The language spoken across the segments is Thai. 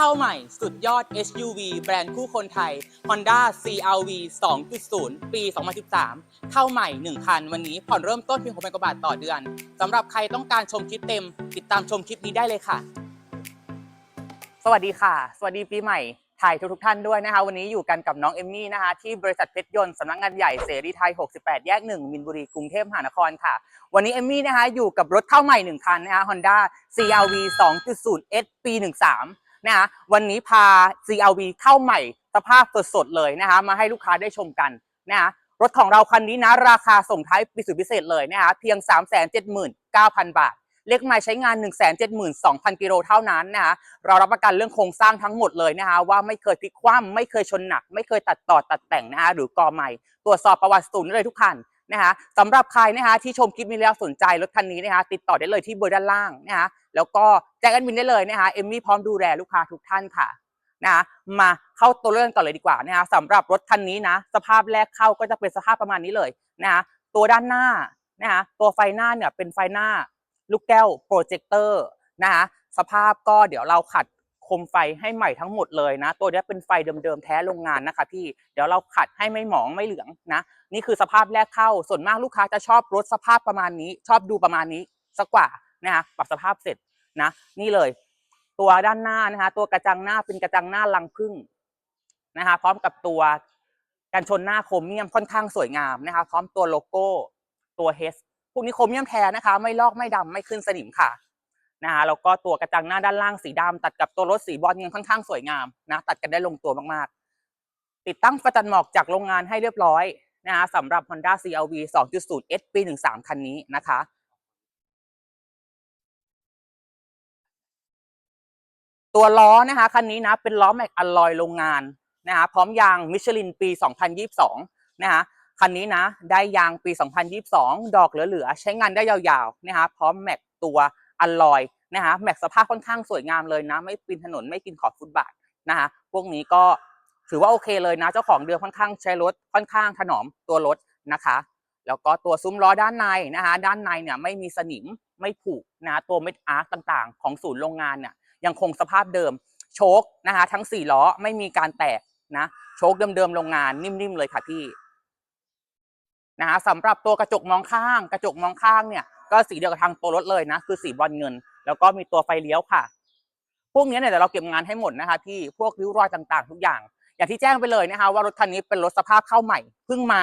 เข้าใหม่สุดยอด SUV แบรนด์คู่คนไทย Honda CRV 2.0 ปี 2013 เข้าใหม่ 1 คัน วันนี้ผ่อนเริ่มต้นเพียง6,000กว่าบาทต่อเดือนสำหรับใครต้องการชมคลิปเต็ม ติดตามชมคลิปนี้ได้เลยค่ะ สวัสดีค่ะ สวัสดีปีใหม่ไทยทุกๆท่านด้วยนะคะ วันนี้อยู่กันกับน้องเอมมี่นะคะที่บริษัทเพชรยนต์สำนักงานใหญ่เสรีไทย 68 แยก 1 มินบุรีกรุงเทพมหานครค่ะ วันนี้เอมมี่นะคะอยู่กับรถเข้าใหม่ 1 คันนะคะ Honda CRV 2.0 S ปี 13 นะคะวันนี้พา CRV เข้าใหม่สภาพสดๆเลยนะคะมาให้ลูกค้าได้ชมกันนะคะรถของเราคันนี้นะราคาส่งท้ายปีสุดพิเศษเลยนะคะเพียง 379,000 บาท เลขหมาใช้งาน 172,000 กิโลเท่านั้นนะคะเรารับประกันเรื่องโครงสร้างทั้งหมดเลยนะคะว่าไม่เคยพลิกคว่ำไม่เคยชนหนัก ไม่เคยตัดต่อตัดแต่งนะคะหรือกอใหม่ตรวจสอบประวัติศูนย์ได้เลยทุกคัน นะคะสำหรับใครนะคะที่ชมคลิปนี้แล้วสนใจรถคันนี้นะคะติดต่อได้เลยที่เบอร์ด้านล่างนะคะแล้วก็แจ้งแอดมินได้เลยนะคะเอมมี่พร้อมดูแลลูกค้าทุกท่านค่ะนะคะมาเข้าตัวเรื่องก่อนเลยดีกว่านะคะสำหรับรถคันนี้นะสภาพแรกเข้าก็จะเป็นสภาพประมาณนี้เลยนะคะตัวด้านหน้านะคะตัวไฟหน้าเนี่ยเป็นไฟหน้า ลูกแก้วโปรเจคเตอร์นะคะสภาพก็เดี๋ยวเราขัด คมไฟให้ใหม่ทั้งหมดเลยนะ ตัวนี้เป็นไฟเดิมๆแท้โรงงานนะคะพี่เดี๋ยวเราขัดให้ไม่หมองไม่เหลืองนะ นี่คือสภาพแรกเข้าส่วนมากลูกค้าจะชอบรถสภาพประมาณนี้ ชอบดูประมาณนี้สักกว่านะคะปรับสภาพเสร็จนะ นี่เลย ตัวด้านหน้านะคะ ตัวกระจังหน้าเป็นกระจังหน้าลังพึ่งนะคะ พร้อมกับตัวกันชนหน้าโครเมียมค่อนข้างสวยงามนะคะ พร้อมตัวโลโก้ตัวเฮสพวกนี้โครเมียมแท้นะคะ ไม่ลอกไม่ดำไม่ขึ้นสนิมค่ะ นะคะแล้วก็ตัวกระจังหน้าด้านล่างสีดำตัดกับตัวรถสีบอลเงินค่อนข้างสวยงามนะตัดกันได้ลงตัวมากๆ ติดตั้งประจันหมอกจากโรงงานให้เรียบร้อยนะคะสำหรับ Honda CRV 2.0 S ปี 13 คันนี้นะคะตัวล้อนะคะคันนี้นะเป็นล้อแม็กอลลอยโรงงานนะคะพร้อมยางมิชลินปี 2022 นะคะคันนี้นะได้ยางปี 2022 ดอกเหลือๆ ใช้งานได้ยาวๆนะคะพร้อมแม็กตัวอลลอย นะคะแม็กสภาพค่อนข้างสวยงามเลยนะ ไม่ปีนถนนไม่กินขอบฟุตบาทนะคะพวกนี้ก็ถือว่าโอเคเลยนะ เจ้าของเดิมค่อนข้างใช้รถค่อนข้างถนอมตัวรถนะคะ แล้วก็ตัวซุ้มล้อด้านในนะคะ ด้านในเนี่ยไม่มีสนิมไม่ผุนะตัวเม็ดอาร์คต่างๆ ของศูนย์โรงงานเนี่ยยังคงสภาพเดิม โชคนะคะ ทั้งสี่ล้อไม่มีการแตกนะโชคเดิมๆโรงงานนิ่มๆเลยค่ะพี่นะคะสำหรับตัวกระจกมองข้าง กระจกมองข้างเนี่ยก็สีเดียวกับทางตัวรถเลยนะ คือสีบอลเงิน แล้วก็มีตัวไฟเลี้ยวค่ะ พวกนี้เนี่ยเดี๋ยวเราเก็บงานให้หมดนะคะพี่พวกริ้วรอยต่างๆ ทุกอย่าง อย่างที่แจ้งไปเลยนะคะ ว่ารถคันนี้เป็นรถสภาพเข้าใหม่เพิ่งมา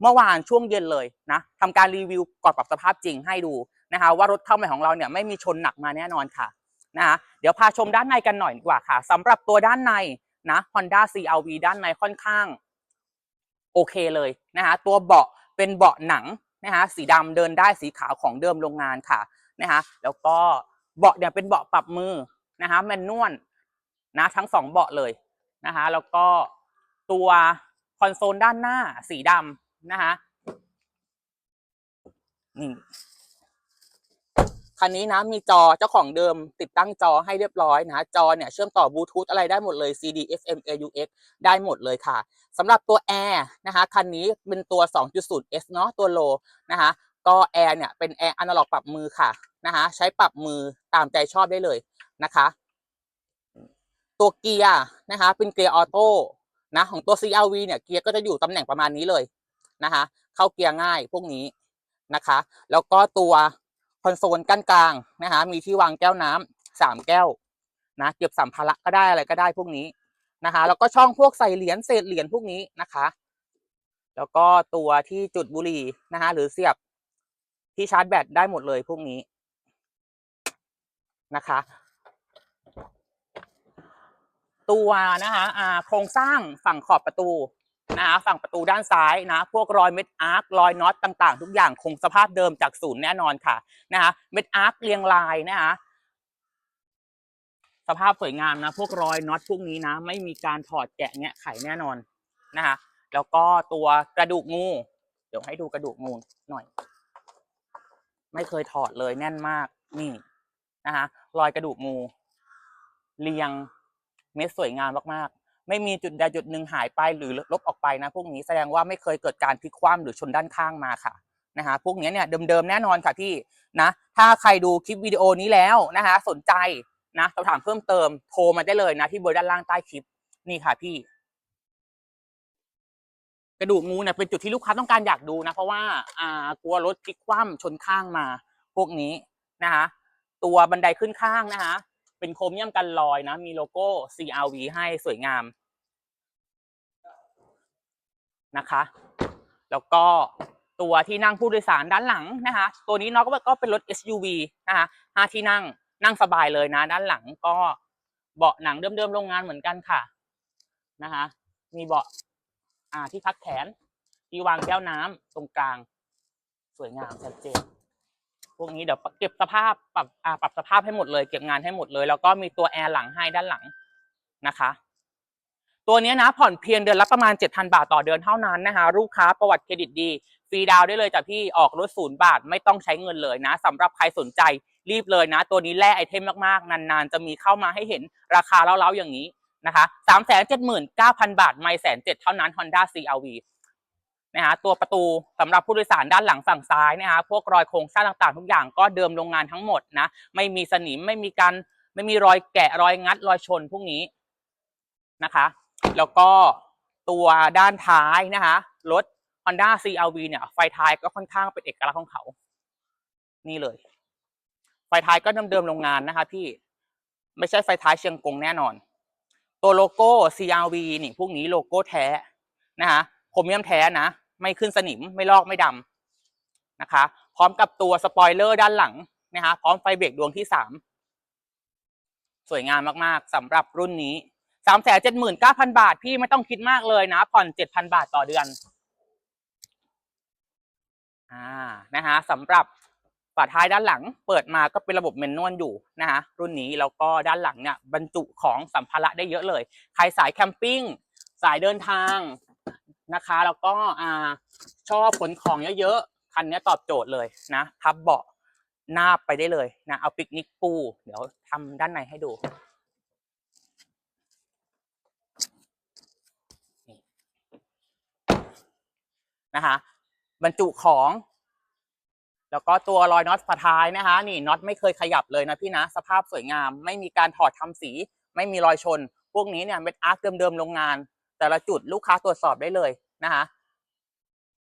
เมื่อวานช่วงเย็นเลยนะทำการรีวิวก่อนปรับสภาพจริงให้ดูนะคะ ว่ารถเข้าใหม่ของเราเนี่ยไม่มีชนหนักมาแน่นอนค่ะนะคะเดี๋ยวพาชมด้านในกันหน่อยดีกว่าค่ะสำหรับตัวด้านในนะ Honda CRV ด้านในค่อนข้างโอเคเลยนะคะตัวเบาะเป็นเบาะหนังนะคะสีดำเดินได้สีขาวของเดิมโรงงานค่ะนะคะแล้วก็ เบาะเนี่ยเป็นเบาะปรับมือนะคะแมนนวลนะทั้งสองเบาะเลยนะคะแล้วก็ตัวคอนโซลด้านหน้าสีดำนะคะนี่คันนี้นะมีจอเจ้าของเดิมติดตั้งจอให้เรียบร้อยนะจอเนี่ยเชื่อมต่อบลูทูธอะไรได้หมดเลย CD FM AUX ได้หมดเลยค่ะสำหรับตัวแอร์นะคะคันนี้เป็นตัว 2.0S เนาะตัวโลนะคะ ก็แอร์เนี่ยเป็นแอร์อนาล็อกปรับมือค่ะนะคะใช้ปรับมือตามใจชอบได้เลยนะคะ ตัวเกียร์นะคะเป็นเกียร์ออโต้นะของตัว CRV เนี่ยเกียร์ก็จะอยู่ตำแหน่งประมาณนี้เลยนะคะ เข้าเกียร์ง่ายพวกนี้นะคะ แล้วก็ตัวคอนโซลกั้นกลางนะคะมีที่วางแก้วน้ำสามแก้วนะเก็บสัมภาระก็ได้อะไรก็ได้พวกนี้นะคะ แล้วก็ช่องพวกใส่เหรียญเศษเหรียญพวกนี้นะคะ แล้วก็ตัวที่จุดบุหรี่นะคะ หรือเสียบ ที่ชาร์จแบตได้หมดเลยพวกนี้นะคะ ตัวนะคะอ่าโครงสร้างฝั่งขอบประตูนะคะฝั่งประตูด้านซ้ายนะ พวกรอยเม็ดอาร์ครอยน็อตต่างๆ ทุกอย่างคงสภาพเดิมจากศูนย์แน่นอนค่ะนะคะเม็ดอาร์คเรียงรายนะคะสภาพสวยงามนะ พวกรอยน็อตพวกนี้นะ ไม่มีการถอดแกะแงะไขแน่นอนนะคะแล้วก็ตัวกระดูกงู เดี๋ยวให้ดูกระดูกงูหน่อย ไม่เคยถอดเลยแน่นมากนี่นะคะรอยกระดูกงูเรียงเม็ดสวยงามมากๆ ไม่มีจุดใดจุดหนึ่งหายไปหรือลบออกไปนะพวกนี้แสดงว่าไม่เคยเกิดการพลิกคว่ำหรือชนด้านข้างมาค่ะนะคะพวกนี้เนี่ยเดิมๆแน่นอนค่ะพี่นะถ้าใครดูคลิปวิดีโอนี้แล้วนะคะ สนใจนะสอบถามเพิ่มเติมโทรมาได้เลยนะที่เบอร์ด้านล่างใต้คลิปนี่ค่ะพี่ กระดูกงูเนี่ยเป็นจุดที่ลูกค้าต้องการอยากดูนะ เพราะว่าอ่ากลัวรถพลิกคว่ำชนข้างมา พวกนี้นะคะตัวบันไดขึ้นข้างนะคะเป็นโครเมียมกันรอยนะ มีโลโก้ CRV ให้สวยงามนะคะ แล้วก็ตัวที่นั่งผู้โดยสารด้านหลังนะคะ ตัวนี้เนาะก็ก็เป็นรถ SUV นะคะห้าที่นั่งนั่งสบายเลยนะ ด้านหลังก็เบาะหนังเดิมๆโรงงานเหมือนกันค่ะนะคะ มีเบาะ อ่าที่พักแขน ที่วางแก้วน้ำตรงกลาง สวยงามชัดเจนพวกนี้เดี๋ยวเก็บสภาพปรับอ่าปรับสภาพให้หมดเลย เก็บงานให้หมดเลย แล้วก็มีตัวแอร์หลังให้ด้านหลังนะคะ ตัวนี้นะผ่อนเพียงเดือนละประมาณ 7,000 บาทต่อเดือนเท่านั้นนะคะลูกค้าประวัติเครดิตดีฟรีดาวได้เลยจ้ะพี่ออกรถศูนย์บาทไม่ต้องใช้เงินเลยนะสำหรับใครสนใจรีบเลยนะ ตัวนี้แลกไอเทมมากๆ นานๆ จะมีเข้ามาให้เห็นราคาเล้าๆอย่างนี้ นะคะ379,000บาทไม่แสนเจ็ดเท่านั้น Honda CRV นะฮะตัวประตูสำหรับผู้โดยสารด้านหลังฝั่งซ้ายนะฮะพวกรอยโครงสร้างต่างๆ ทุกอย่างก็เดิมโรงงานทั้งหมดนะไม่มีสนิมไม่มีการไม่มีรอยแกะรอยงัดรอยชนพวกนี้นะคะ แล้วก็ตัวด้านท้ายนะคะรถ Honda CRV เนี่ยไฟท้ายก็ค่อนข้างเป็นเอกลักษณ์ของเขา นี่เลย ไฟท้ายก็เดิมๆโรงงานนะคะพี่ไม่ใช่ไฟท้ายเชียงกงแน่นอน ตัวโลโก้ CRV นี่พวกนี้โลโก้แท้นะคะโครเมียมแท้นะ ไม่ขึ้นสนิมไม่ลอกไม่ดำนะคะ พร้อมกับตัวสปอยเลอร์ด้านหลังนะคะพร้อมไฟเบรกดวงที่สามสวยงามมากๆสำหรับรุ่นนี้สามแสนเจ็ดหมื่นเก้าพันบาท พี่ไม่ต้องคิดมากเลยนะ ผ่อนเจ็ดพันบาทต่อเดือน อ่า นะคะสำหรับ ฝาท้ายด้านหลังเปิดมาก็เป็นระบบเมนนวลอยู่นะคะรุ่นนี้แล้วก็ด้านหลังเนี่ยบรรจุของสัมภาระได้เยอะเลย ใครสายแคมปิ้งสายเดินทางนะคะ แล้วก็อ่าชอบขนของเยอะๆคันนี้ตอบโจทย์เลยนะพับเบาะหน้าไปได้เลยนะเอาปิกนิกปูเดี๋ยวทำด้านในให้ดูนะคะบรรจุของ แล้วก็ตัวรอยน็อตฝาท้ายนะคะ นี่น็อตไม่เคยขยับเลยนะพี่นะ สภาพสวยงาม ไม่มีการถอดทำสี ไม่มีรอยชน พวกนี้เนี่ยเป็นอาร์คเดิมๆโรงงาน แต่ละจุดลูกค้าตรวจสอบได้เลยนะคะ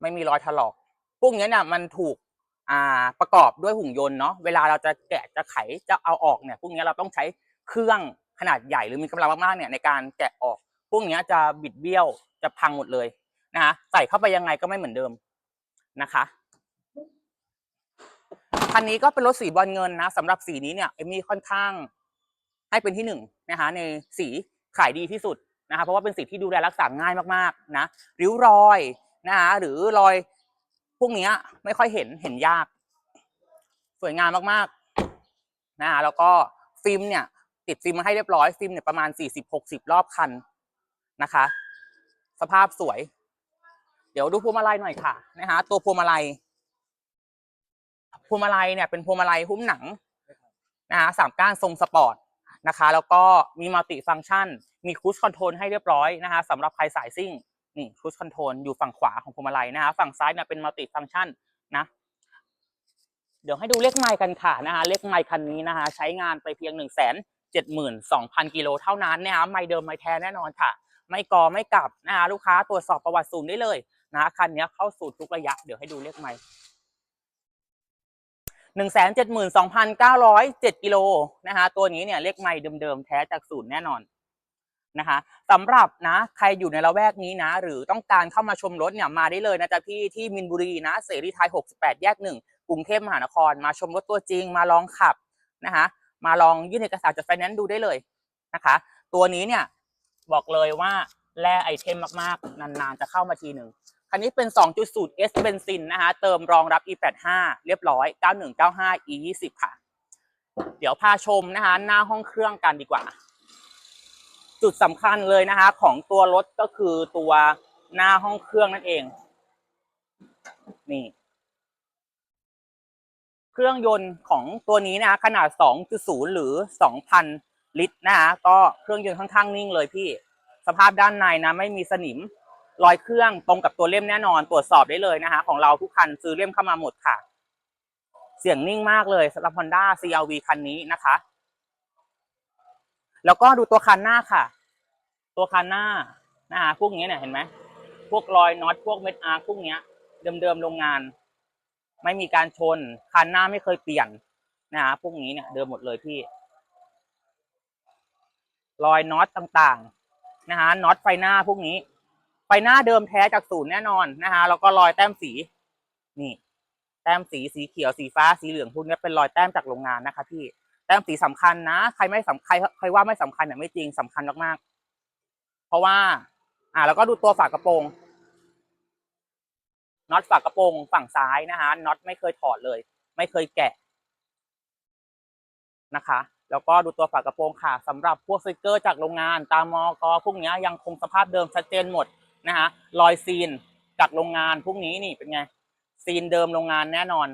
ไม่มีรอยถลอก พวกนี้เนี่ยมันถูกอ่าประกอบด้วยหุ่นยนต์เนาะเวลาเราจะแกะจะไขจะเอาออกเนี่ย พวกนี้เราต้องใช้เครื่องขนาดใหญ่หรือมีกำลังมากๆเนี่ยในการแกะออก พวกนี้จะบิดเบี้ยวจะพังหมดเลยนะคะใส่เข้าไปยังไงก็ไม่เหมือนเดิมนะคะ คันนี้ก็เป็นรถสีบอลเงินนะสำหรับสีนี้เนี่ยเอมมี่ค่อนข้างให้เป็นที่หนึ่งนะคะในสีขายดีที่สุดนะคะเพราะว่าเป็นสีที่ดูแลรักษาง่ายมากๆนะริ้วรอยนะคะหรือรอยพวกนี้ไม่ค่อยเห็นเห็นยาก สวยงามมากๆนะคะแล้วก็ฟิล์มเนี่ย ติดฟิล์มมาให้เรียบร้อยฟิล์มเนี่ยประมาณสี่สิบหกสิบรอบคันนะคะ สภาพสวย เดี๋ยวดูพวงมาลัยหน่อยค่ะนะคะตัวพวงมาลัย พวงมาลัยเนี่ยเป็นพวงมาลัยหุ้มหนังนะฮะสามก้านทรงสปอร์ตนะคะ แล้วก็มีมัลติฟังก์ชัน มีคูชคอนโทรลให้เรียบร้อยนะคะสำหรับใครสายซิ่งนี่คูชคอนโทรลอยู่ฝั่งขวาของพวงมาลัยนะคะฝั่งซ้ายเนี่ยเป็นมัลติฟังก์ชันนะเดี๋ยวให้ดูเลขไมค์กันค่ะนะคะเลขไมค์คันนี้นะคะใช้งานไปเพียง1นึ่งแสนเจ็ดหมื่นสองพันกิโลเท่านั้นนะคะไมค์เดิมไมค์แท้แน่นอนค่ะ ไม่กอไม่กลับนะคะลูกค้าตรวจสอบประวัติศูนย์ได้เลยนะคันนี้เข้าสู่ทุกระยะ เดี๋ยวให้ดูเลขไมล์ 1 7 2 9 0 7กิโลนะคะตัวนี้เนี่ยเลขไม่เดิมๆแท้จากศูนย์แน่นอนนะคะสำหรับนะใครอยู่ในละแวกนี้นะ หรือต้องการเข้ามาชมรถเนี่ยมาได้เลยนะจ๊ะพี่ที่มินบุรีนะเสรีไทย 68 แยกหนึ่งกรุงเทพมหานคร มาชมรถตัวจริง มาลองขับนะคะมาลองยื่นเอกสารจากไฟแนนซ์ดูได้เลยนะคะ ตัวนี้เนี่ยบอกเลยว่าแร่ไอเทมมากๆ นานๆ จะเข้ามาทีหนึ่ง คันนี้เป็น 2.0 S เบนซินนะคะ เติมรองรับ E85 เรียบร้อย 9195 E20 ค่ะ เดี๋ยวพาชมนะคะหน้าห้องเครื่องกันดีกว่า จุดสำคัญเลยนะคะ ของตัวรถก็คือตัวหน้าห้องเครื่องนั่นเอง นี่ เครื่องยนต์ของตัวนี้นะคะขนาด 2.0 หรือ 2,000 ลิตรนะคะก็เครื่องยนต์ค่อนข้างนิ่งเลยพี่ สภาพด้านในนะไม่มีสนิม รอยเครื่องตรงกับตัวเล่มแน่นอน ตรวจสอบได้เลยนะคะ ของเราทุกคันซื้อเล่มเข้ามาหมดค่ะ เสียงนิ่งมากเลยสำหรับ Honda CRV คันนี้นะคะ แล้วก็ดูตัวคันหน้าค่ะ ตัวคันหน้านะคะพวกนี้เนี่ยเห็นไหมพวกรอยน็อตพวกเม็ดอาร์พวกเนี้ย เดิมๆโรงงาน ไม่มีการชนคันหน้าไม่เคยเปลี่ยนนะฮะพวกนี้เนี่ย เดิมหมดเลยพี่ รอยน็อตต่างๆนะฮะน็อตไฟหน้าพวกนี้ ไฟหน้าเดิมแท้จากศูนย์แน่นอนนะฮะแล้วก็รอยแต้มสี นี่ แต้มสีสีเขียวสีฟ้าสีเหลืองพวกนี้เป็นรอยแต้มจากโรงงานนะคะพี่แต้มสีสำคัญนะใครไม่สำใครใครว่าไม่สำคัญเนี่ยไม่จริงสำคัญมากๆ เพราะว่า อ่า แล้วก็ดูตัวฝากระโปรงน็อตฝากระโปรงฝั่งซ้ายนะคะน็อตไม่เคยถอดเลย ไม่เคยแกะนะคะแล้วก็ดูตัวฝากระโปรงค่ะสำหรับพวกสติกเกอร์จากโรงงานตามมอกพวกนี้ยังคงสภาพเดิมชัดเจนหมด นะคะรอยซีนจากโรงงานพวกนี้นี่เป็นไง ซีนเดิมโรงงานแน่นอน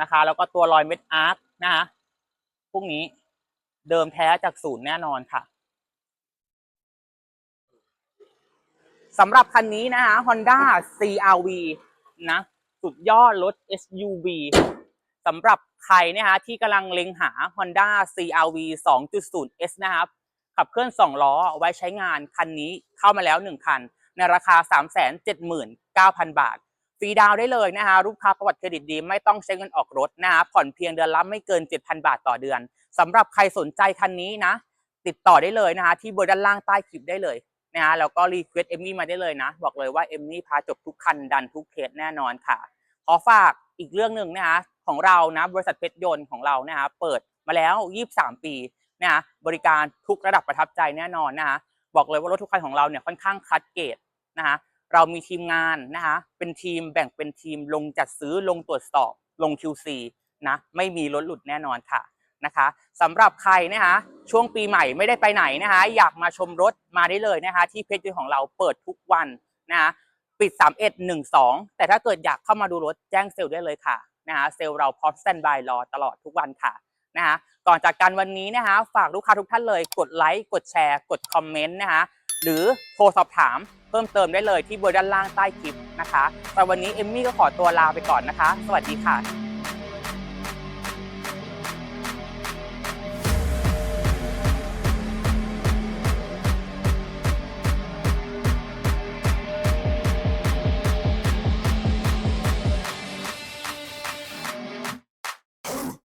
นะคะ แล้วก็ตัวรอยเม็ดอาร์คนะคะพวกนี้เดิมแท้จากศูนย์แน่นอนค่ะสำหรับคันนี้นะคะ Honda CRV นะสุดยอดรถ SUV สำหรับใครนะคะที่กำลังเล็งหา Honda CRV 2.0S นะครับ ขับเคลื่อน 2 ล้อไว้ใช้งานคันนี้เข้ามาแล้ว 1 คัน ในราคา 379,000 บาท ฟรีดาวได้เลยนะคะลูกค้าประวัติเครดิตดี ไม่ต้องใช้เงินออกรถนะคะผ่อนเพียงเดือนละไม่เกิน 7,000 บาทต่อเดือนสำหรับใครสนใจคันนี้นะ ติดต่อได้เลยนะคะที่เบอร์ด้านล่างใต้คลิปได้เลยนะฮะแล้วก็รีเควสเอมมี่มาได้เลยนะ บอกเลยว่าเอมมี่พาจบทุกคันดันทุกเคสแน่นอนค่ะ ขอฝากอีกเรื่องหนึ่งนะคะของเรานะบริษัทเพชรยนต์ของเรานะคะเปิดมาแล้ว 23 ปีนะคะบริการทุกระดับประทับใจแน่นอนนะคะบอกเลยว่ารถทุกคันของเราเนี่ยค่อนข้างคัดเกรด นะคะเรามีทีมงานนะคะเป็นทีมแบ่งเป็นทีมลงจัดซื้อลงตรวจสอบลง QC นะไม่มีรถหลุดแน่นอนค่ะนะคะสำหรับใครนะคะช่วงปีใหม่ไม่ได้ไปไหนนะคะอยากมาชมรถมาได้เลยนะคะที่เพจของเราเปิดทุกวันนะคะปิด 3112 แต่ถ้าเกิดอยากเข้ามาดูรถแจ้งเซลล์ได้เลยค่ะนะคะเซลล์เราพร้อมสแตนบายรอตลอดทุกวันค่ะนะคะก่อนจากกันวันนี้นะคะฝากลูกค้าทุกท่านเลยกดไลค์กดแชร์ กดคอมเมนต์นะคะ หรือโทรสอบถามเพิ่มเติมได้เลยที่เบอร์ด้านล่างใต้คลิปนะคะแต่วันนี้เอมมี่ก็ขอตัวลาไปก่อนนะคะ สวัสดีค่ะ